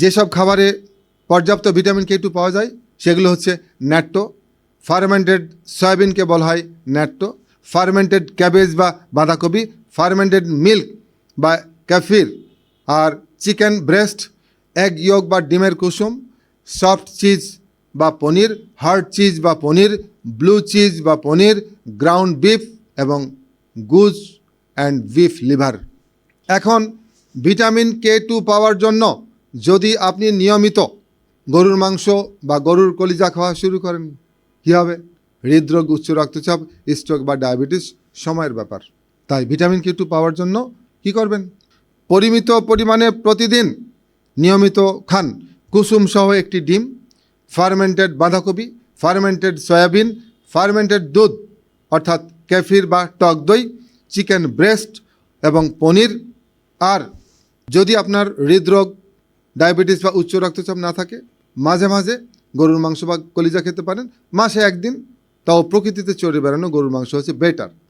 যেসব খাবারে পর্যাপ্ত ভিটামিন কে টু পাওয়া যায়, সেগুলো হচ্ছে ন্যাট্টো, ফার্মেন্টেড সয়াবিনকে বলা হয় ন্যাট্টো, ফার্মেন্টেড ক্যাবেজ বা বাঁধাকপি, ফার্মেন্টেড মিল্ক বা ক্যাফির, আর চিকেন ব্রেস্ট, এগ ইয়ক বা ডিমের কুসুম, সফট চিজ বা পনির, হার্ড চিজ বা পনির, ব্লু চিজ বা পনির, গ্রাউন্ড বিফ এবং গুজ অ্যান্ড বিফ লিভার। এখন ভিটামিন কে টু পাওয়ার জন্য যদি আপনি নিয়মিত গরুর মাংস বা গরুর কলিজা খাওয়া শুরু করেন, কী হবে? হৃদরোগ, উচ্চ রক্তচাপ স্ট্রোক বা ডায়াবেটিস সময়ের ব্যাপার। তাই ভিটামিন কে টু পাওয়ার জন্য কি করবেন? পরিমিত পরিমাণে প্রতিদিন নিয়মিত খান। কুসুম সহ একটি ডিম ফার্মেন্টেড বাঁধাকপি ফার্মেন্টেড সয়াবিন ফার্মেন্টেড দুধ, অর্থাৎ ক্যাফির বা টক দই চিকেন ব্রেস্ট এবং পনির। আর যদি আপনার হৃদরোগ ডায়াবেটিস বা উচ্চ রক্তচাপ না থাকে, মাঝে মাঝে গরুর মাংস বা কলিজা খেতে পারেন। মাসে একদিন, তাও প্রকৃতিতে চড়ে বেড়ানো গরুর মাংস হচ্ছে বেটার।